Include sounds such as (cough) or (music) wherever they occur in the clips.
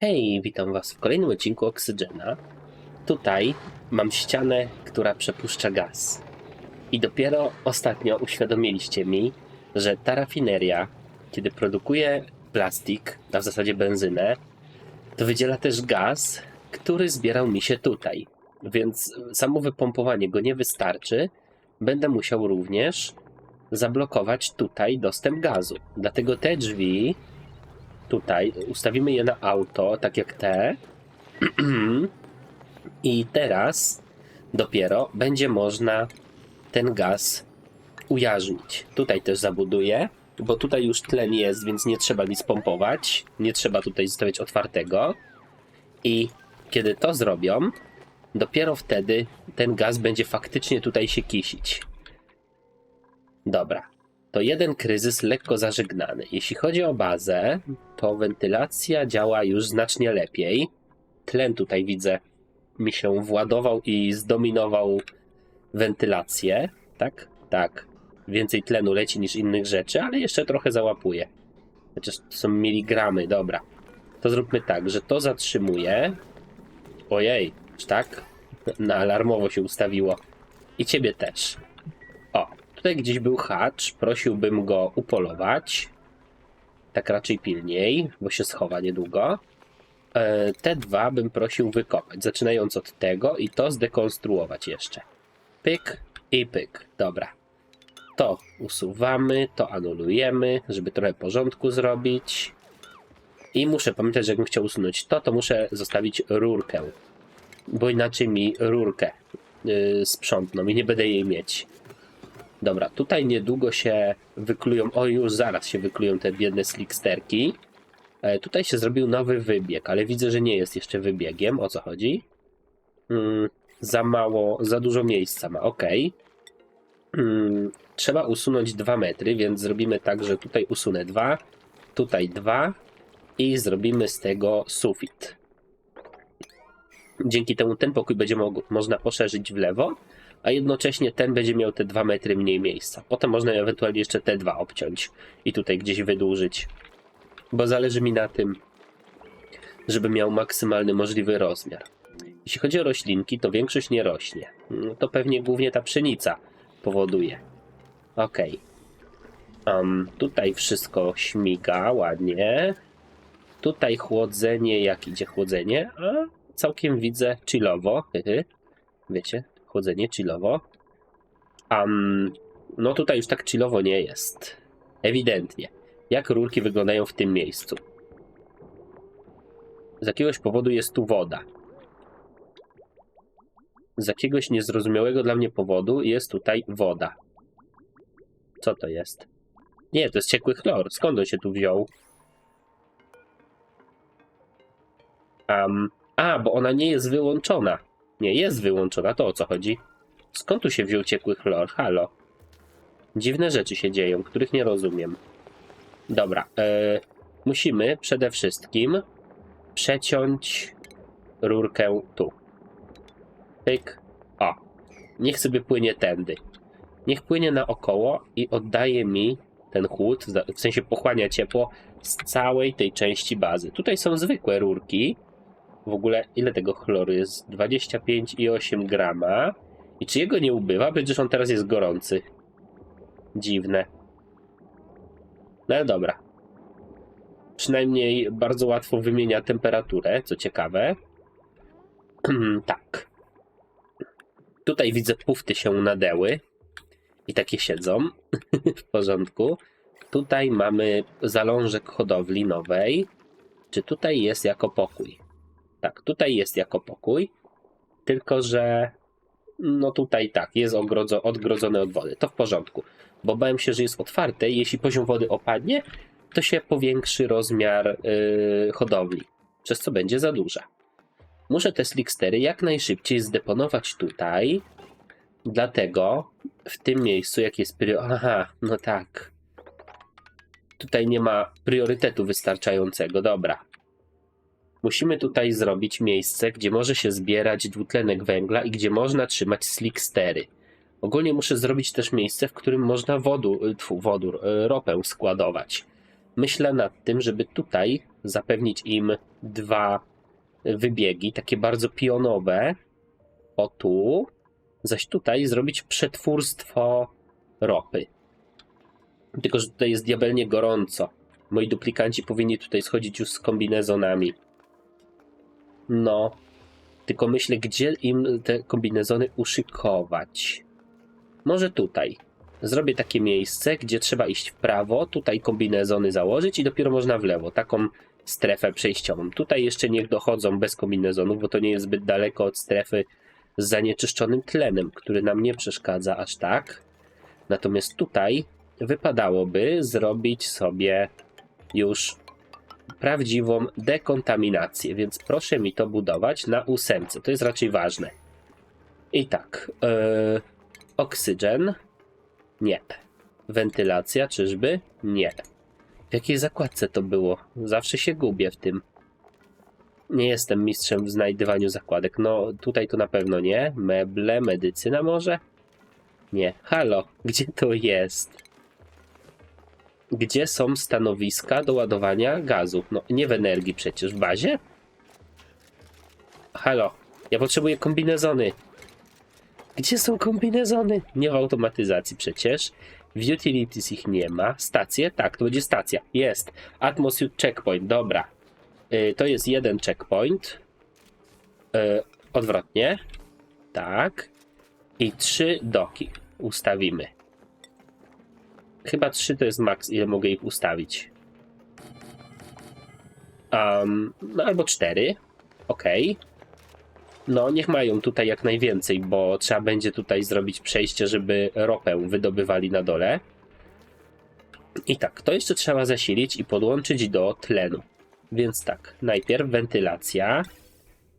Hej, witam Was w kolejnym odcinku Oksygena. Tutaj mam ścianę, która przepuszcza gaz. I dopiero ostatnio uświadomiliście mi, że ta rafineria, kiedy produkuje plastik, a w zasadzie benzynę, to wydziela też gaz, który zbierał mi się tutaj. Więc samo wypompowanie go nie wystarczy. Będę musiał również zablokować tutaj dostęp gazu. Dlatego te drzwi tutaj, ustawimy je na auto, tak jak te. (clears throat) I teraz dopiero będzie można ten gaz ujarzmić. Tutaj też zabuduję, bo tutaj już tlen jest, więc nie trzeba nic pompować. Nie trzeba tutaj zostawiać otwartego. I kiedy to zrobią, dopiero wtedy ten gaz będzie faktycznie tutaj się kisić. Dobra, to jeden kryzys lekko zażegnany. Jeśli chodzi o bazę, to wentylacja działa już znacznie lepiej. Tlen tutaj widzę mi się władował i zdominował wentylację. Tak? Tak. Więcej tlenu leci niż innych rzeczy, ale jeszcze trochę załapuje. Chociaż to są miligramy, dobra. To zróbmy tak, że to zatrzymuje. Ojej, tak? (laughs) Na alarmowo się ustawiło. I ciebie też. O, tutaj gdzieś był hacz. Prosiłbym go upolować. Tak raczej pilniej, bo się schowa niedługo. E, Te dwa bym prosił wykopać, zaczynając od tego i to zdekonstruować jeszcze. Pyk i pyk. Dobra. To usuwamy, to anulujemy, żeby trochę porządku zrobić. I muszę pamiętać, że jakbym chciał usunąć to, to muszę zostawić rurkę. Bo inaczej mi rurkę yy, sprzątną i nie będę jej mieć. Dobra, tutaj niedługo się wyklują, o już zaraz się wyklują te biedne slicksterki. E, tutaj się zrobił nowy wybieg, ale widzę, że nie jest jeszcze wybiegiem. O co chodzi? Mm, za mało, za dużo miejsca ma, ok. Mm, trzeba usunąć 2 metry, więc zrobimy tak, że tutaj usunę 2, tutaj 2 i zrobimy z tego sufit. Dzięki temu ten pokój będzie mo- można poszerzyć w lewo, a jednocześnie ten będzie miał te 2 metry mniej miejsca. Potem można ewentualnie jeszcze te dwa obciąć i tutaj gdzieś wydłużyć, bo zależy mi na tym, żeby miał maksymalny możliwy rozmiar. Jeśli chodzi o roślinki, to większość nie rośnie. No To pewnie głównie ta pszenica powoduje. Ok. Um, tutaj wszystko śmiga ładnie. Tutaj chłodzenie, jak idzie chłodzenie, a całkiem widzę chillowo. Wiecie, chłodzenie chillowo. Um, no tutaj już tak chillowo nie jest. Ewidentnie. Jak rurki wyglądają w tym miejscu? Z jakiegoś powodu jest tu woda. Z jakiegoś niezrozumiałego dla mnie powodu jest tutaj woda. Co to jest? Nie, to jest ciekły chlor. Skąd on się tu wziął? Um, a, bo ona nie jest wyłączona. Nie, jest wyłączona. To o co chodzi? Skąd tu się wziął ciekły chlor? Halo. Dziwne rzeczy się dzieją, których nie rozumiem. Dobra. E, musimy przede wszystkim przeciąć rurkę tu. Pyk. O. Niech sobie płynie tędy. Niech płynie naokoło i oddaje mi ten chłód, w sensie pochłania ciepło z całej tej części bazy. Tutaj są zwykłe rurki. W ogóle ile tego chloru jest? 25,8 grama. I czy jego nie ubywa? Przecież on teraz jest gorący. Dziwne. No ale dobra. Przynajmniej bardzo łatwo wymienia temperaturę, co ciekawe. (clears throat) tak. Tutaj widzę pufty się nadęły i takie siedzą (laughs) w porządku. Tutaj mamy zalążek hodowli nowej. Czy tutaj jest jako pokój? Tak, tutaj jest jako pokój, tylko że no tutaj tak, jest ogrodzo, odgrodzone od wody. To w porządku, bo bałem się, że jest otwarte jeśli poziom wody opadnie, to się powiększy rozmiar yy, hodowli, przez co będzie za duża. Muszę te slickstery jak najszybciej zdeponować tutaj, dlatego w tym miejscu, jak jest prio... Aha, no tak. Tutaj nie ma priorytetu wystarczającego, dobra. Musimy tutaj zrobić miejsce, gdzie może się zbierać dwutlenek węgla i gdzie można trzymać slickstery. Ogólnie muszę zrobić też miejsce, w którym można wodu, tfu, wodór, y, ropę składować. myślę nad tym, żeby tutaj zapewnić im dwa wybiegi, takie bardzo pionowe. O tu. Zaś tutaj zrobić przetwórstwo ropy. Tylko, że tutaj jest diabelnie gorąco. Moi duplikanci powinni tutaj schodzić już z kombinezonami. No. Tylko myślę, gdzie im te kombinezony uszykować. Może tutaj. Zrobię takie miejsce, gdzie trzeba iść w prawo, tutaj kombinezony założyć i dopiero można w lewo. Taką strefę przejściową. Tutaj jeszcze niech dochodzą bez kombinezonów, bo to nie jest zbyt daleko od strefy z zanieczyszczonym tlenem, który nam nie przeszkadza aż tak. Natomiast tutaj wypadałoby zrobić sobie już prawdziwą dekontaminację, więc proszę mi to budować na ósemce. To jest raczej ważne. I tak, yy, oksygen. Nie. Wentylacja, czyżby? Nie. W jakiej zakładce to było? Zawsze się gubię w tym. Nie jestem mistrzem w znajdywaniu zakładek. No, tutaj to na pewno nie. Meble, medycyna może? Nie. Halo, gdzie to jest? Gdzie są stanowiska do ładowania gazu? No, nie w energii przecież, w bazie? Halo, ja potrzebuję kombinezony. Gdzie są kombinezony? Nie w automatyzacji przecież. W utilities ich nie ma. Stacje? Tak, to będzie stacja. Jest. Atmosphere checkpoint, dobra. Y, to jest jeden checkpoint. Y, odwrotnie. Tak. I trzy doki ustawimy. Chyba trzy to jest maks, ile mogę ich ustawić. Um, no albo cztery. Okej. No, niech mają tutaj jak najwięcej, bo trzeba będzie tutaj zrobić przejście, żeby ropę wydobywali na dole. I tak, to jeszcze trzeba zasilić i podłączyć do tlenu. Więc tak, najpierw wentylacja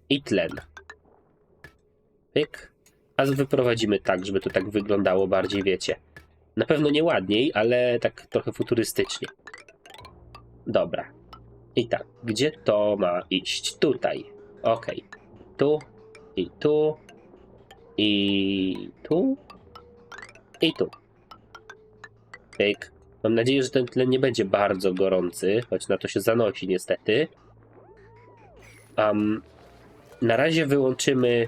i tlen. Pyk. A wyprowadzimy tak, żeby to tak wyglądało bardziej, wiecie. Na pewno nie ładniej, ale tak trochę futurystycznie. Dobra. I tak, gdzie to ma iść? Tutaj. Ok. Tu i tu i tu i tu. Pyk. Mam nadzieję, że ten tlen nie będzie bardzo gorący, choć na to się zanosi niestety. Um, na razie wyłączymy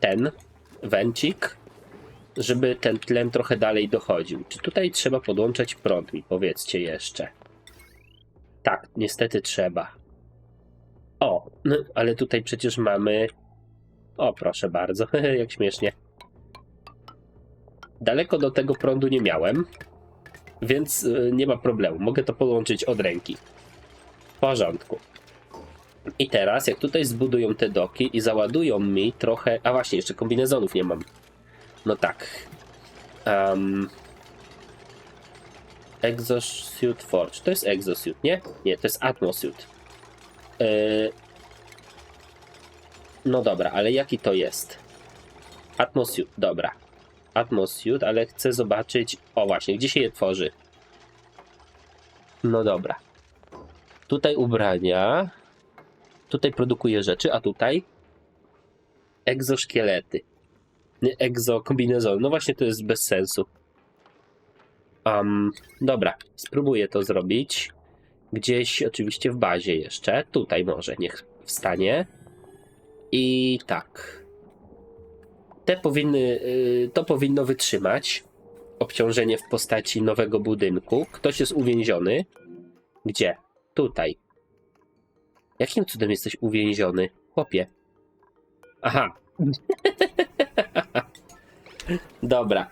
ten węcik, żeby ten tlen trochę dalej dochodził. Czy tutaj trzeba podłączać prąd mi? Powiedzcie jeszcze. Tak, niestety trzeba. O, no, ale tutaj przecież mamy... O, proszę bardzo, (laughs) jak śmiesznie. Daleko do tego prądu nie miałem, więc y, nie ma problemu. Mogę to podłączyć od ręki. W porządku. I teraz, jak tutaj zbudują te doki i załadują mi trochę. A właśnie, jeszcze kombinezonów nie mam. No tak. Um, Exosuit Forge. To jest Exosuit, nie? Nie, to jest Atmosuit. Yy... No dobra, ale jaki to jest? Atmosuit, dobra. Atmosuit, ale chcę zobaczyć. O właśnie, gdzie się je tworzy? No dobra. Tutaj ubrania. Tutaj produkuje rzeczy, a tutaj egzoszkielety. Nie, Egzokombinezon. No właśnie to jest bez sensu. Um, dobra, spróbuję to zrobić. Gdzieś oczywiście w bazie jeszcze. Tutaj może niech wstanie. I tak. Te powinny, y, to powinno wytrzymać obciążenie w postaci nowego budynku. Ktoś jest uwięziony. Gdzie? Tutaj. Jakim cudem jesteś uwięziony? Chłopie. Aha. (laughs) Dobra.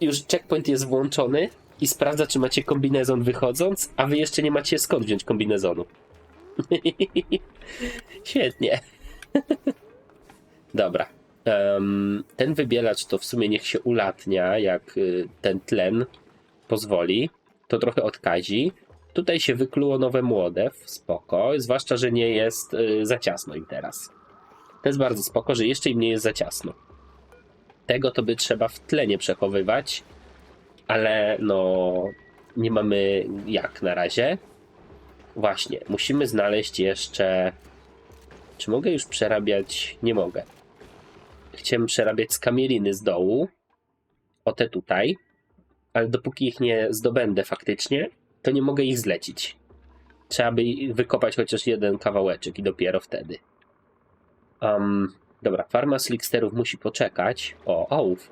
Już checkpoint jest włączony i sprawdza, czy macie kombinezon wychodząc, a wy jeszcze nie macie skąd wziąć kombinezonu. (laughs) Świetnie. (laughs) Dobra. Em, ten wybielacz to w sumie niech się ulatnia, jak y, ten tlen pozwoli. To trochę odkazi. Tutaj się wykluło nowe młodew, spoko. Zwłaszcza, że nie jest y, za ciasno im teraz. To jest bardzo spoko, że jeszcze im nie jest za ciasno. Tego to by trzeba w tlenie przechowywać, ale no nie mamy jak na razie. Właśnie, musimy znaleźć jeszcze. Czy mogę już przerabiać? Nie mogę. Chciałem przerabiać z kamieliny z dołu. O te tutaj. Ale dopóki ich nie zdobędę faktycznie, to nie mogę ich zlecić. Trzeba by wykopać chociaż jeden kawałeczek i dopiero wtedy. Um, dobra, farma slicksterów musi poczekać. O, ołów.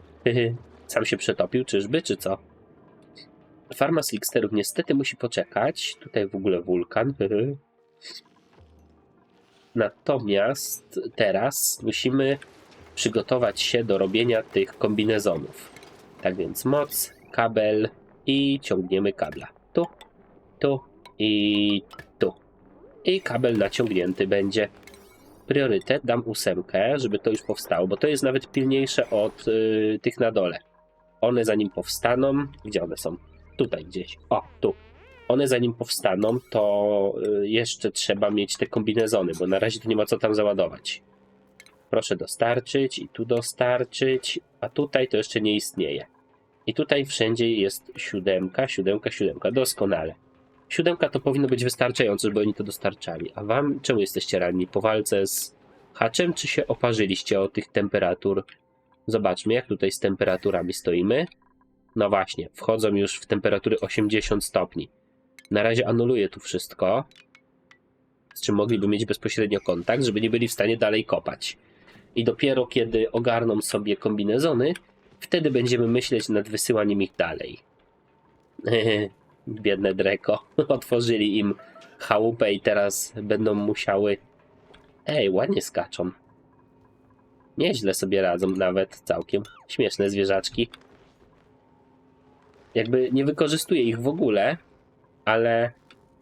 Sam się przetopił, czyżby, czy co? Farma slicksterów niestety musi poczekać. Tutaj w ogóle wulkan. Natomiast teraz musimy przygotować się do robienia tych kombinezonów. Tak więc moc, kabel i ciągniemy kabla. Tu, tu i tu. I kabel naciągnięty będzie. Priorytet dam ósemkę, żeby to już powstało, bo to jest nawet pilniejsze od y, tych na dole. One zanim powstaną, gdzie one są? Tutaj gdzieś. O, tu. One zanim powstaną, to y, jeszcze trzeba mieć te kombinezony, bo na razie to nie ma co tam załadować. Proszę dostarczyć i tu dostarczyć, a tutaj to jeszcze nie istnieje. I tutaj wszędzie jest siódemka, siódemka, siódemka. Doskonale. Siódemka to powinno być wystarczające, żeby oni to dostarczali. A wam czemu jesteście ranni? Po walce z haczem, czy się oparzyliście o tych temperatur? Zobaczmy, jak tutaj z temperaturami stoimy. No właśnie, wchodzą już w temperatury 80 stopni. Na razie anuluję tu wszystko, z czym mogliby mieć bezpośrednio kontakt, żeby nie byli w stanie dalej kopać. I dopiero kiedy ogarną sobie kombinezony, wtedy będziemy myśleć nad wysyłaniem ich dalej. (laughs) Biedne Dreko. (laughs) Otworzyli im chałupę i teraz będą musiały. Ej, ładnie skaczą. Nieźle sobie radzą nawet całkiem. Śmieszne zwierzaczki. Jakby nie wykorzystuję ich w ogóle, ale.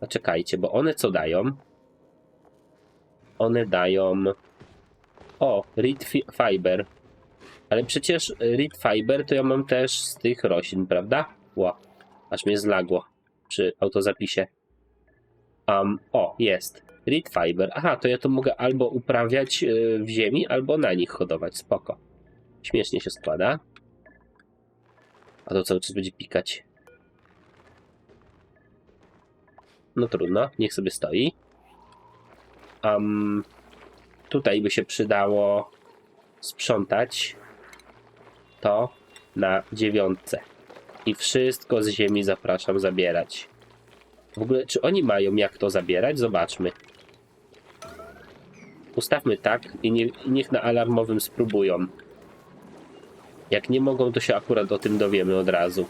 A czekajcie, bo one co dają? One dają. O, reed fi- fiber. Ale przecież reed fiber to ja mam też z tych roślin, prawda? Ło, aż mnie zlagło przy autozapisie. Um, o, jest. Reed fiber. Aha, to ja to mogę albo uprawiać y, w ziemi, albo na nich hodować. Spoko. Śmiesznie się składa. A to cały czas będzie pikać. No trudno, niech sobie stoi. Um, tutaj by się przydało sprzątać to na dziewiątce. I wszystko z ziemi zapraszam zabierać. W ogóle, czy oni mają jak to zabierać? Zobaczmy. Ustawmy tak i, nie, i niech na alarmowym spróbują. Jak nie mogą, to się akurat o tym dowiemy od razu.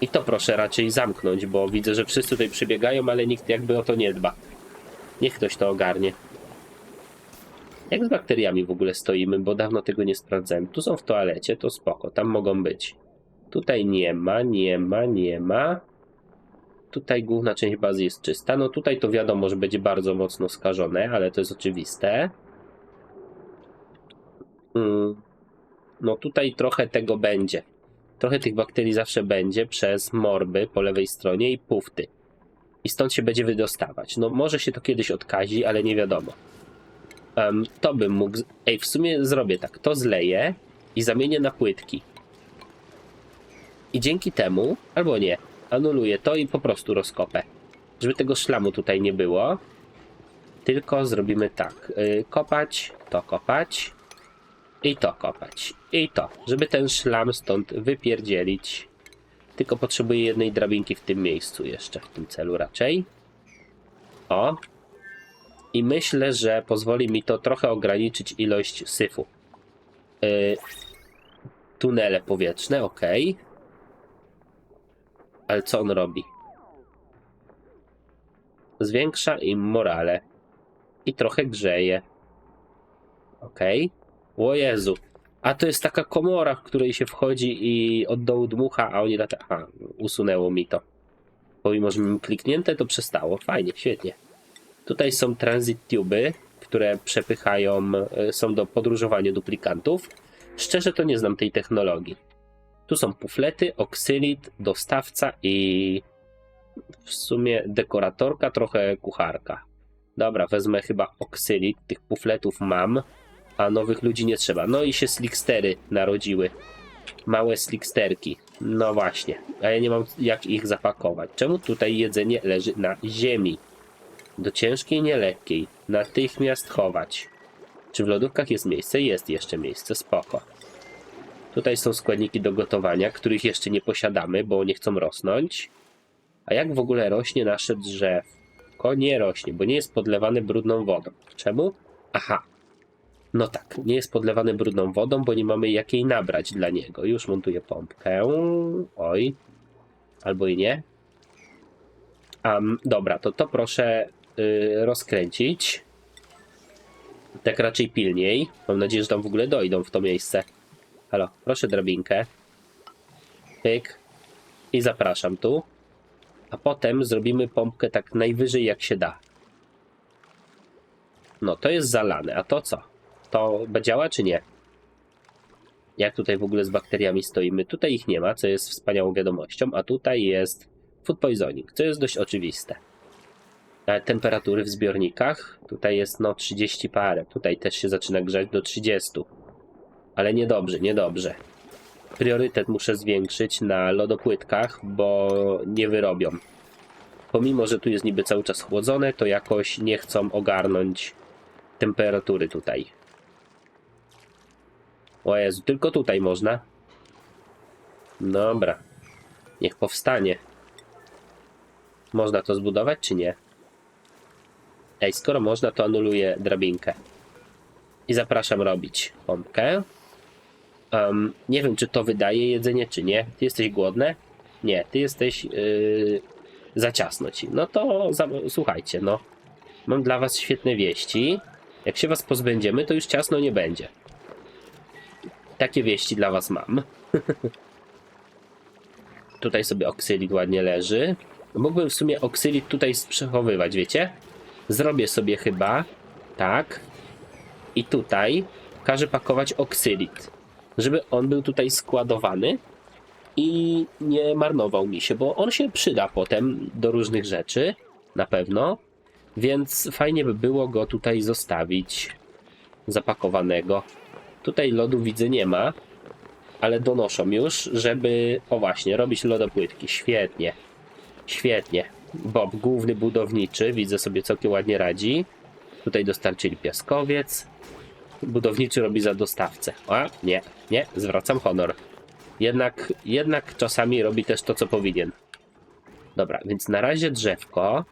I to proszę raczej zamknąć, bo widzę, że wszyscy tutaj przybiegają, ale nikt jakby o to nie dba. Niech ktoś to ogarnie. Jak z bakteriami w ogóle stoimy, bo dawno tego nie sprawdzałem. Tu są w toalecie, to spoko, tam mogą być. Tutaj nie ma, nie ma, nie ma. Tutaj główna część bazy jest czysta. No tutaj to wiadomo, że będzie bardzo mocno skażone, ale to jest oczywiste. Mm. No tutaj trochę tego będzie. Trochę tych bakterii zawsze będzie przez morby po lewej stronie i pufty. I stąd się będzie wydostawać. No może się to kiedyś odkazi, ale nie wiadomo. Em, to bym mógł... Ej, w sumie zrobię tak. To zleję i zamienię na płytki. I dzięki temu, albo nie, anuluję to i po prostu rozkopę. Żeby tego szlamu tutaj nie było. Tylko zrobimy tak. y, kopać, to kopać. I to kopać. I to. Żeby ten szlam stąd wypierdzielić. Tylko potrzebuję jednej drabinki w tym miejscu jeszcze. W tym celu raczej. O. I myślę, że pozwoli mi to trochę ograniczyć ilość syfu. Y, tunele powietrzne, ok. Ale co on robi? Zwiększa im morale. I trochę grzeje. Ok. O Jezu. A to jest taka komora, w której się wchodzi i od dołu dmucha, a oni lata... Aha, usunęło mi to. Pomimo, że mi kliknięte, to przestało. Fajnie, świetnie. Tutaj są transit tuby, które przepychają, e, są do podróżowania duplikantów. Szczerze to nie znam tej technologii. Tu są puflety, oksylit, dostawca i w sumie dekoratorka, trochę kucharka. Dobra, wezmę chyba oksylit, tych pufletów mam, a nowych ludzi nie trzeba. No i się slickstery narodziły. Małe slicksterki. No właśnie, a ja nie mam jak ich zapakować. Czemu tutaj jedzenie leży na ziemi? Do ciężkiej, nie lekkiej. Natychmiast chować. Czy w lodówkach jest miejsce? Jest jeszcze miejsce, spoko. Tutaj są składniki do gotowania, których jeszcze nie posiadamy, bo nie chcą rosnąć. A jak w ogóle rośnie nasze drzewko? Nie rośnie, bo nie jest podlewane brudną wodą. Czemu? Aha. No tak, nie jest podlewane brudną wodą, bo nie mamy jakiej nabrać dla niego. Już montuję pompkę. Oj. Albo i nie. Um, dobra, to to proszę y, rozkręcić. Tak raczej pilniej. Mam nadzieję, że tam w ogóle dojdą w to miejsce. Halo, proszę drabinkę. Pyk. I zapraszam tu. A potem zrobimy pompkę tak najwyżej jak się da. No, to jest zalane. A to co? To działa czy nie? Jak tutaj w ogóle z bakteriami stoimy? Tutaj ich nie ma, co jest wspaniałą wiadomością, a tutaj jest food poisoning, co jest dość oczywiste. E, Temperatury w zbiornikach. Tutaj jest no 30 parę. Tutaj też się zaczyna grzać do 30. Ale niedobrze, niedobrze. Priorytet muszę zwiększyć na lodopłytkach, bo nie wyrobią. Pomimo, że tu jest niby cały czas chłodzone, to jakoś nie chcą ogarnąć temperatury tutaj. O Jezu, tylko tutaj można. Dobra. Niech powstanie. Można to zbudować, czy nie? Ej, skoro można, to anuluję drabinkę. I zapraszam robić pompkę. Um, nie wiem, czy to wydaje jedzenie, czy nie. Ty jesteś głodny? Nie, ty jesteś yy, za ciasno ci. No to za, słuchajcie, no. Mam dla was świetne wieści. Jak się was pozbędziemy, to już ciasno nie będzie. Takie wieści dla was mam. (laughs) tutaj sobie oksylit ładnie leży. Mógłbym w sumie oksylit tutaj przechowywać, wiecie? Zrobię sobie chyba tak. I tutaj każę pakować oksylit, żeby on był tutaj składowany i nie marnował mi się, bo on się przyda potem do różnych rzeczy, na pewno. Więc fajnie by było go tutaj zostawić zapakowanego. Tutaj lodu widzę nie ma, ale donoszą już, żeby, o właśnie, robić lodopłytki. Świetnie, świetnie. Bob, główny budowniczy, widzę sobie całkiem ładnie radzi. Tutaj dostarczyli piaskowiec. Budowniczy robi za dostawcę. A, nie, nie, zwracam honor. Jednak, jednak czasami robi też to, co powinien. Dobra, więc na razie drzewko.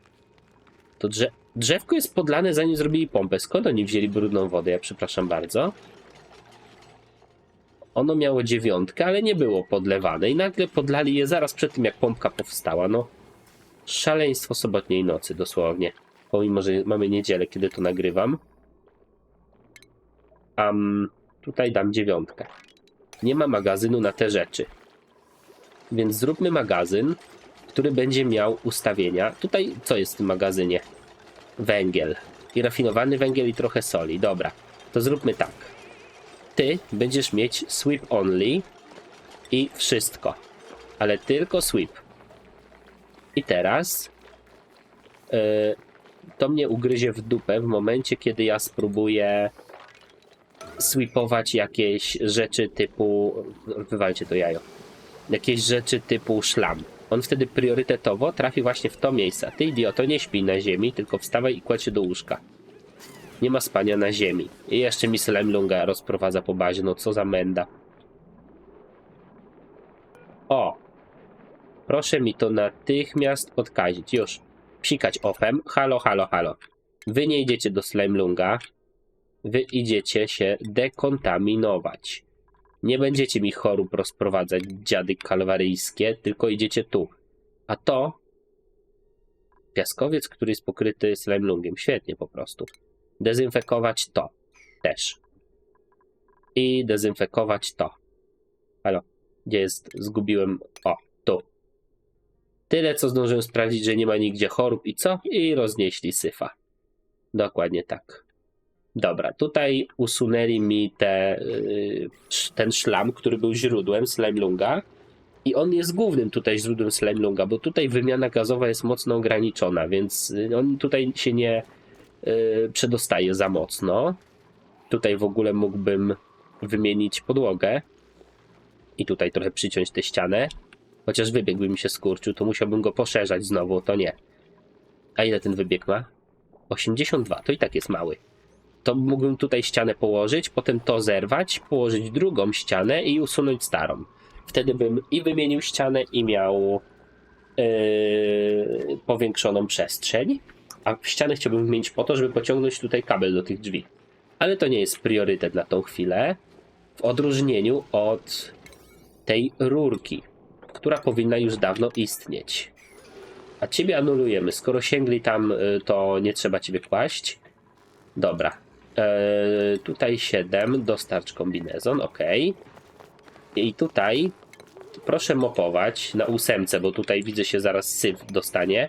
To drze drzewko jest podlane zanim zrobili pompę. Skąd oni wzięli brudną wodę? Ja przepraszam bardzo. Ono miało dziewiątkę, ale nie było podlewane i nagle podlali je zaraz przed tym, jak pompka powstała. No, szaleństwo sobotniej nocy dosłownie. Pomimo, że mamy niedzielę, kiedy to nagrywam. Um, tutaj dam dziewiątkę. Nie ma magazynu na te rzeczy. Więc zróbmy magazyn, który będzie miał ustawienia. Tutaj co jest w tym magazynie? Węgiel. I rafinowany węgiel i trochę soli. Dobra, to zróbmy tak. Ty będziesz mieć sweep only i wszystko. Ale tylko sweep. I teraz yy, to mnie ugryzie w dupę w momencie, kiedy ja spróbuję sweepować jakieś rzeczy typu. Wywalcie to jajo. Jakieś rzeczy typu szlam. On wtedy priorytetowo trafi właśnie w to miejsce. Ty idioto, nie śpij na ziemi, tylko wstawaj i kładź się do łóżka. Nie ma spania na ziemi. I jeszcze mi Slime Lunga rozprowadza po bazie. No co za menda. O! Proszę mi to natychmiast odkazić. Już. Psikać ofem. Halo, halo, halo. Wy nie idziecie do Slime Lunga. Wy idziecie się dekontaminować. Nie będziecie mi chorób rozprowadzać, dziady kalwaryjskie, tylko idziecie tu. A to piaskowiec, który jest pokryty slime lungiem. Świetnie po prostu. Dezynfekować to też. I dezynfekować to. Halo, gdzie jest? Zgubiłem. O, tu. Tyle, co zdążyłem sprawdzić, że nie ma nigdzie chorób i co? I roznieśli syfa. Dokładnie tak. Dobra, tutaj usunęli mi te, y, ten szlam, który był źródłem Slimelunga. I on jest głównym tutaj źródłem Slimelunga, bo tutaj wymiana gazowa jest mocno ograniczona, więc y, on tutaj się nie y, przedostaje za mocno. Tutaj w ogóle mógłbym wymienić podłogę i tutaj trochę przyciąć tę ścianę. Chociaż wybieg by mi się skurczył, to musiałbym go poszerzać znowu, to nie. A ile ten wybieg ma? 82, to i tak jest mały to mógłbym tutaj ścianę położyć, potem to zerwać, położyć drugą ścianę i usunąć starą. Wtedy bym i wymienił ścianę i miał yy, powiększoną przestrzeń, a ściany chciałbym wymienić po to, żeby pociągnąć tutaj kabel do tych drzwi. Ale to nie jest priorytet na tą chwilę, w odróżnieniu od tej rurki, która powinna już dawno istnieć. A ciebie anulujemy. Skoro sięgli tam, y, to nie trzeba ciebie kłaść. Dobra. Eee, tutaj 7, dostarcz kombinezon, ok. I tutaj proszę mopować na ósemce, bo tutaj widzę się zaraz syf dostanie.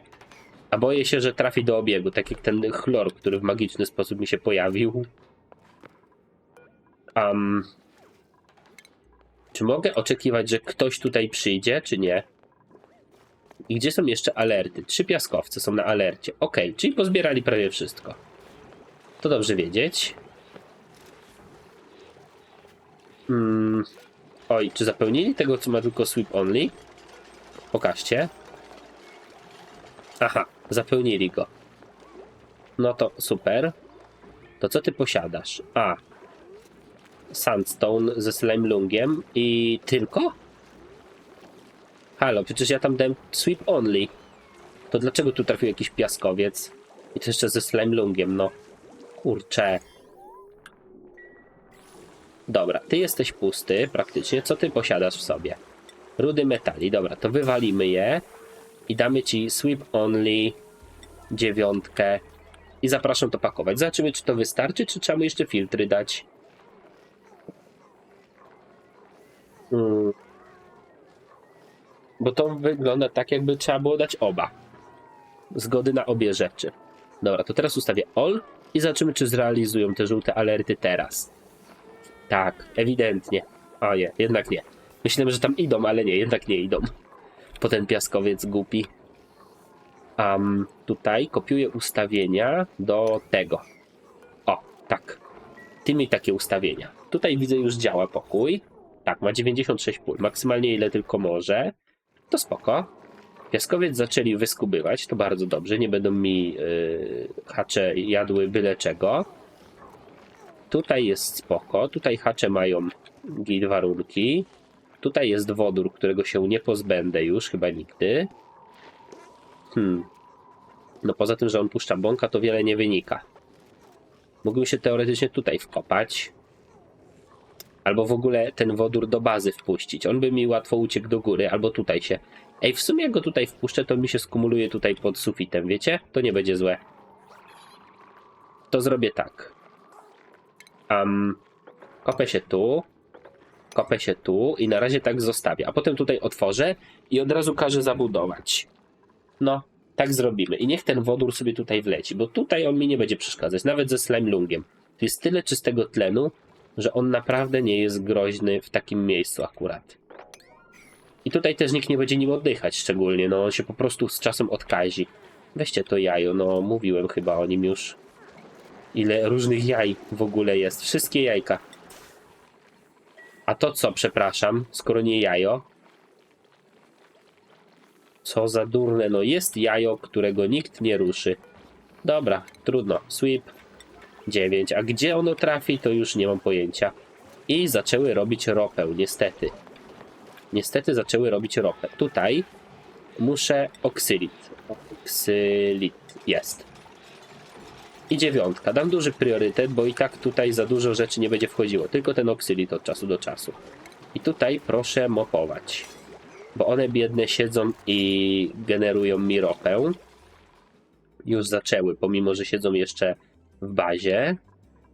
A boję się, że trafi do obiegu, tak jak ten chlor, który w magiczny sposób mi się pojawił. Um, czy mogę oczekiwać, że ktoś tutaj przyjdzie, czy nie? I gdzie są jeszcze alerty? Trzy piaskowce są na alercie. Ok, czyli pozbierali prawie wszystko. To dobrze wiedzieć. Hmm. Oj, czy zapełnili tego, co ma tylko sweep only? Pokażcie. Aha, zapełnili go. No to super. To co ty posiadasz? A. Sandstone ze slime lungiem i tylko? Halo, przecież ja tam dałem sweep only. To dlaczego tu trafił jakiś piaskowiec? I to jeszcze ze slime lungiem, no. Kurczę. Dobra, ty jesteś pusty praktycznie. Co ty posiadasz w sobie? Rudy metali. Dobra, to wywalimy je i damy ci sweep only dziewiątkę i zapraszam to pakować. Zobaczymy, czy to wystarczy, czy trzeba mu jeszcze filtry dać. Mm. Bo to wygląda tak, jakby trzeba było dać oba. Zgody na obie rzeczy. Dobra, to teraz ustawię all i zobaczymy, czy zrealizują te żółte alerty teraz. Tak, ewidentnie. O nie, jednak nie. Myślałem, że tam idą, ale nie, jednak nie idą. Po ten piaskowiec głupi. Um, tutaj kopiuję ustawienia do tego. O, tak. Ty mi takie ustawienia. Tutaj widzę już działa pokój. Tak, ma 96 pól, maksymalnie ile tylko może. To spoko. Piaskowiec zaczęli wyskubywać, to bardzo dobrze. Nie będą mi yy, hacze jadły byle czego. Tutaj jest spoko. Tutaj hacze mają git warunki. Tutaj jest wodór, którego się nie pozbędę już chyba nigdy. Hmm. No poza tym, że on puszcza bąka, to wiele nie wynika. Mógłbym się teoretycznie tutaj wkopać. Albo w ogóle ten wodór do bazy wpuścić. On by mi łatwo uciekł do góry, albo tutaj się. Ej, w sumie jak go tutaj wpuszczę, to mi się skumuluje tutaj pod sufitem, wiecie? To nie będzie złe. To zrobię tak. Um, kopę się tu. Kopę się tu i na razie tak zostawię. A potem tutaj otworzę i od razu każę zabudować. No, tak zrobimy. I niech ten wodór sobie tutaj wleci, bo tutaj on mi nie będzie przeszkadzać, nawet ze slime lungiem. Tu jest tyle czystego tlenu, że on naprawdę nie jest groźny w takim miejscu akurat. I tutaj też nikt nie będzie nim oddychać szczególnie, no on się po prostu z czasem odkazi. Weźcie to jajo, no mówiłem chyba o nim już. Ile różnych jaj w ogóle jest. Wszystkie jajka. A to co, przepraszam, skoro nie jajo? Co za durne, no jest jajo, którego nikt nie ruszy. Dobra, trudno. Sweep 9. A gdzie ono trafi, to już nie mam pojęcia. I zaczęły robić ropę, niestety. Niestety zaczęły robić ropę. Tutaj muszę oksylit. Oksylit jest. I dziewiątka. Dam duży priorytet, bo i tak tutaj za dużo rzeczy nie będzie wchodziło. Tylko ten oksylit od czasu do czasu. I tutaj proszę mopować. Bo one biedne siedzą i generują mi ropę. Już zaczęły, pomimo że siedzą jeszcze w bazie.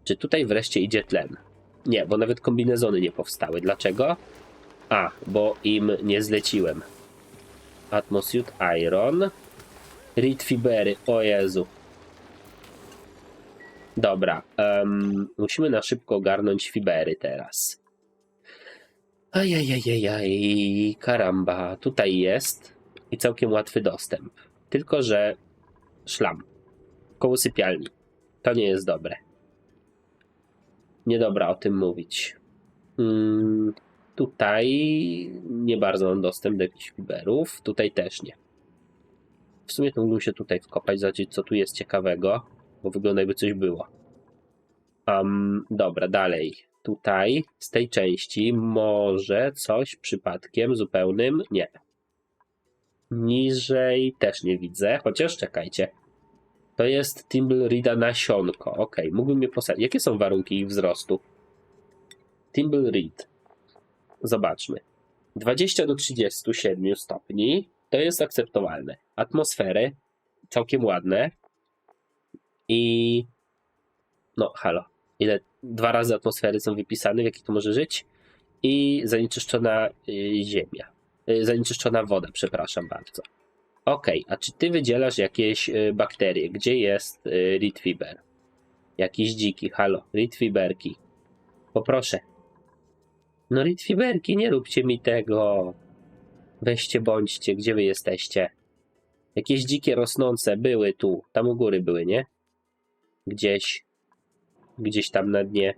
Czy tutaj wreszcie idzie tlen? Nie, bo nawet kombinezony nie powstały. Dlaczego? A, bo im nie zleciłem. Atmosute Iron. Reed Fibery, o Jezu. Dobra, em, musimy na szybko ogarnąć fibery teraz. Ajajajajaj, karamba, tutaj jest i całkiem łatwy dostęp. Tylko, że szlam. Koło sypialni. To nie jest dobre. Niedobra o tym mówić. Mm, tutaj nie bardzo mam dostęp do jakichś fiberów. Tutaj też nie. W sumie to mógłbym się tutaj wkopać, zobaczyć co tu jest ciekawego, bo wygląda jakby coś było. Um, dobra, dalej. Tutaj z tej części może coś przypadkiem zupełnym? Nie. Niżej też nie widzę, chociaż czekajcie. To jest Timblerida nasionko. Ok, mógłbym je posadzić. Jakie są warunki ich wzrostu? Timblereed. Zobaczmy. 20 do 37 stopni to jest akceptowalne. Atmosfery całkiem ładne. I no, halo. Ile dwa razy atmosfery są wypisane, w jakiej to może żyć? I zanieczyszczona y, ziemia. Y, zanieczyszczona woda, przepraszam bardzo. Okej, a czy ty wydzielasz jakieś y, bakterie? Gdzie jest y? Jakiś dziki, halo, Ritfiberki. Poproszę. No Ritfiberki, nie róbcie mi tego. Weźcie, bądźcie, gdzie wy jesteście? Jakieś dzikie rosnące były tu, tam u góry były, nie? Gdzieś, gdzieś tam na dnie.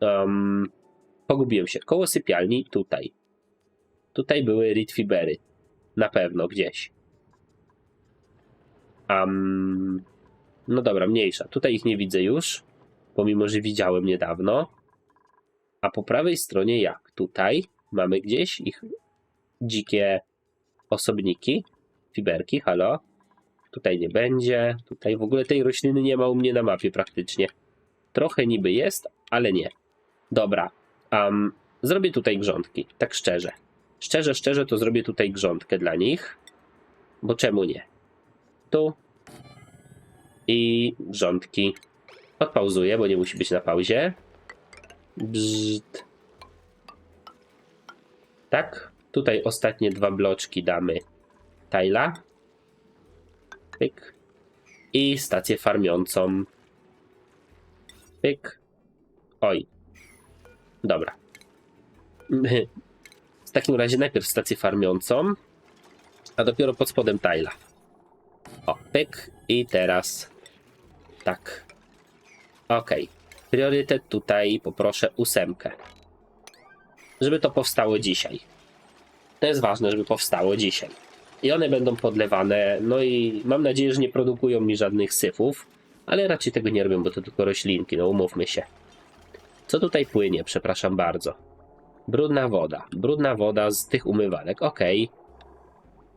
Um, pogubiłem się. Koło sypialni, tutaj. Tutaj były Ritfibery. Na pewno, gdzieś. Um, no dobra, mniejsza. Tutaj ich nie widzę już, pomimo, że widziałem niedawno. A po prawej stronie jak? Tutaj mamy gdzieś ich dzikie osobniki, fiberki, halo. Tutaj nie będzie. Tutaj w ogóle tej rośliny nie ma u mnie na mapie praktycznie. Trochę niby jest, ale nie. Dobra. Um, zrobię tutaj grządki, tak szczerze. Szczerze, szczerze to zrobię tutaj grządkę dla nich. Bo czemu nie? Tu. I grządki. Odpauzuję, bo nie musi być na pauzie. Bzd. Tak. Tutaj ostatnie dwa bloczki damy Tyla. Pyk. I stację farmiącą. Pyk. Oj. Dobra. (laughs) W takim razie najpierw stację farmiącą, a dopiero pod spodem Tyla. O, pyk. I teraz tak. Ok. Priorytet tutaj poproszę ósemkę. Żeby to powstało dzisiaj. To jest ważne, żeby powstało dzisiaj. I one będą podlewane, no i mam nadzieję, że nie produkują mi żadnych syfów, ale raczej tego nie robią, bo to tylko roślinki, no umówmy się. Co tutaj płynie, przepraszam bardzo? Brudna woda. Brudna woda z tych umywalek, ok.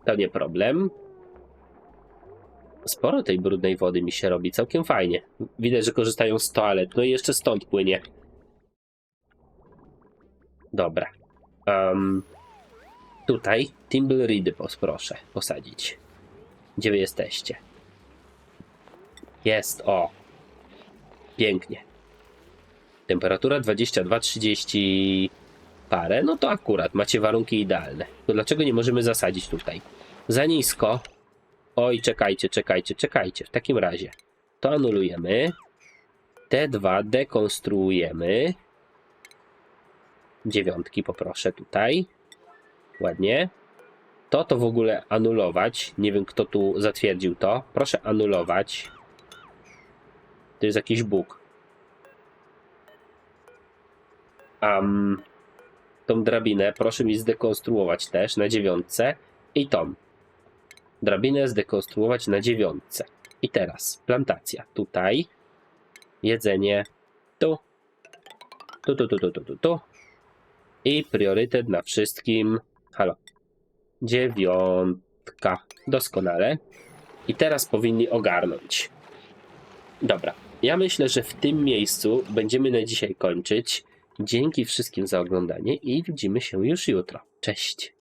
To nie problem. Sporo tej brudnej wody mi się robi, całkiem fajnie. Widać, że korzystają z toalet, no i jeszcze stąd płynie. Dobra. Um, tutaj Timblereedy proszę posadzić. Gdzie wy jesteście? Jest, o. Pięknie. Temperatura 22-30 parę, no to akurat macie warunki idealne. To dlaczego nie możemy zasadzić tutaj? Za nisko. Oj, czekajcie, czekajcie, czekajcie. W takim razie to anulujemy. Te dwa dekonstruujemy. Dziewiątki poproszę tutaj. Ładnie. To to w ogóle anulować. Nie wiem, kto tu zatwierdził to. Proszę anulować. To jest jakiś bóg. Um, tą drabinę proszę mi zdekonstruować też na dziewiątce. I tą drabinę zdekonstruować na dziewiątce. I teraz plantacja. Tutaj jedzenie. Tu. Tu, tu, tu, tu, tu, tu, tu. I priorytet na wszystkim. Halo. Dziewiątka. Doskonale. I teraz powinni ogarnąć. Dobra. Ja myślę, że w tym miejscu będziemy na dzisiaj kończyć. Dzięki wszystkim za oglądanie i widzimy się już jutro. Cześć.